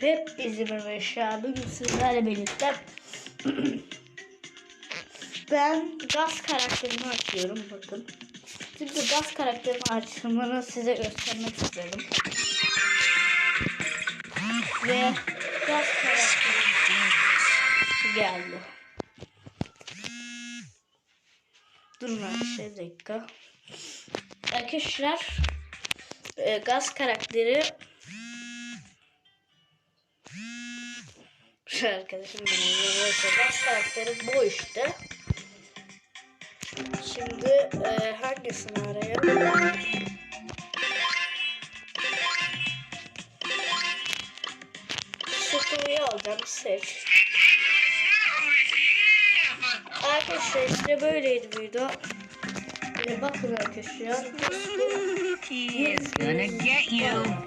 Hep bizim arkadaşlar. Bugün sizlerle birlikte ben gaz karakterini açıyorum bakın. Çünkü gaz karakterinin açımını size göstermek istedim. Ve gaz karakteri geldi. Durun arkadaşlar bir dakika. Arkadaşlar e, gaz karakteri arkadaşım benim gaz karakteri bu işte. Şimdi e, hangisini arayalım? Sıkılıyı alacağım seç. Arkadaşlar işte böyleydi video. Bir bakın arkadaşlar. İs gonna get you.